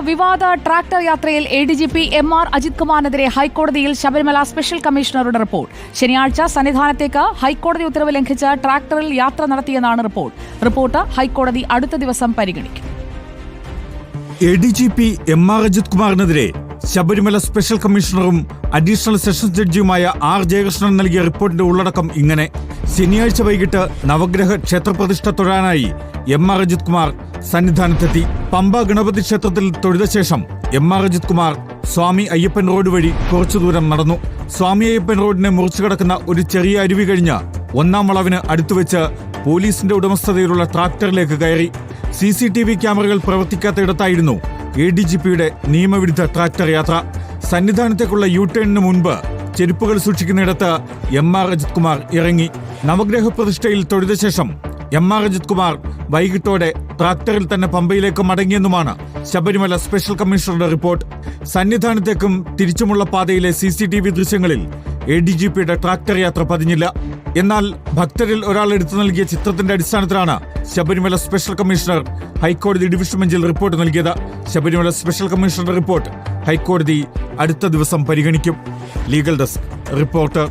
വിവാദ ട്രാക്ടർ യാത്രയിൽ A D G P M R Ajith കുമാറിനെതിരെ ഹൈക്കോടതിയിൽ ശബരിമല സ്പെഷ്യൽ കമ്മീഷണറുടെ റിപ്പോർട്ട്. ശനിയാഴ്ച സന്നിധാനത്തേക്ക് ഹൈക്കോടതി ഉത്തരവ് ലംഘിച്ച് ട്രാക്ടറിൽ യാത്ര നടത്തിയെന്നാണ് റിപ്പോർട്ട്. റിപ്പോർട്ട് ഹൈക്കോടതി അടുത്ത ദിവസം പരിഗണിക്കും. A D G P M R Ajith കുമാറിനെതിരെ Sabarimala special കമ്മീഷണറും അഡീഷണൽ സെഷൻസ് ജഡ്ജിയുമായ ആർ ജയകൃഷ്ണൻ നൽകിയ റിപ്പോർട്ടിന്റെ ഉള്ളടക്കം ഇങ്ങനെ. ശനിയാഴ്ച വൈകിട്ട് നവഗ്രഹ ക്ഷേത്രപ്രതിഷ്ഠ തൊഴാനായി എം ആർ അജിത് കുമാർ സന്നിധാനത്തെത്തി പമ്പ ഗണപതി ക്ഷേത്രത്തിൽ തൊഴുത ശേഷം M R Ajith Kumar Swami Ayyappan road വഴി കുറച്ചു ദൂരം നടന്നു. സ്വാമി അയ്യപ്പൻ റോഡിനെ മുറിച്ചു കിടക്കുന്ന ഒരു ചെറിയ അരുവി കഴിഞ്ഞ് ഒന്നാം വളവിന് അടുത്തുവെച്ച് പോലീസിന്റെ ഉടമസ്ഥതയിലുള്ള ട്രാക്ടറിലേക്ക് കയറി. സി സി ടി വി ക്യാമറകൾ പ്രവർത്തിക്കാത്തയിടത്തായിരുന്നു എ ഡി ജി പിയുടെ നിയമവിരുദ്ധ ട്രാക്ടർ യാത്ര. സന്നിധാനത്തേക്കുള്ള യു ടേണിന് മുൻപ് ചെരുപ്പുകൾ സൂക്ഷിക്കുന്നിടത്ത് എം ആർ അജിത് കുമാർ ഇറങ്ങി. നവഗ്രഹ പ്രതിഷ്ഠയിൽ തൊഴുത ശേഷം എം ആർ അജിത് കുമാർ വൈകിട്ടോടെ ട്രാക്ടറിൽ തന്നെ പമ്പയിലേക്ക് മടങ്ങിയെന്നുമാണ് ശബരിമല സ്പെഷ്യൽ കമ്മീഷണറുടെ റിപ്പോർട്ട്. സന്നിധാനത്തേക്കും തിരിച്ചുമുള്ള പാതയിലെ സി സി ടി വി ദൃശ്യങ്ങളിൽ എ ഡി ജി പിയുടെ ട്രാക്ടർ യാത്ര പതിഞ്ഞില്ല. എന്നാൽ ഭക്തരിൽ ഒരാൾ എടുത്തു നൽകിയ ചിത്രത്തിന്റെ അടിസ്ഥാനത്തിലാണ് ശബരിമല സ്പെഷ്യൽ കമ്മീഷണർ ഹൈക്കോടതി ഡിവിഷൻ ബെഞ്ചിൽ റിപ്പോർട്ട് നൽകിയത്. ശബരിമല സ്പെഷ്യൽ കമ്മീഷണറുടെ റിപ്പോർട്ട് ഹൈക്കോടതി അടുത്ത ദിവസം പരിഗണിക്കും. Legal desk reporter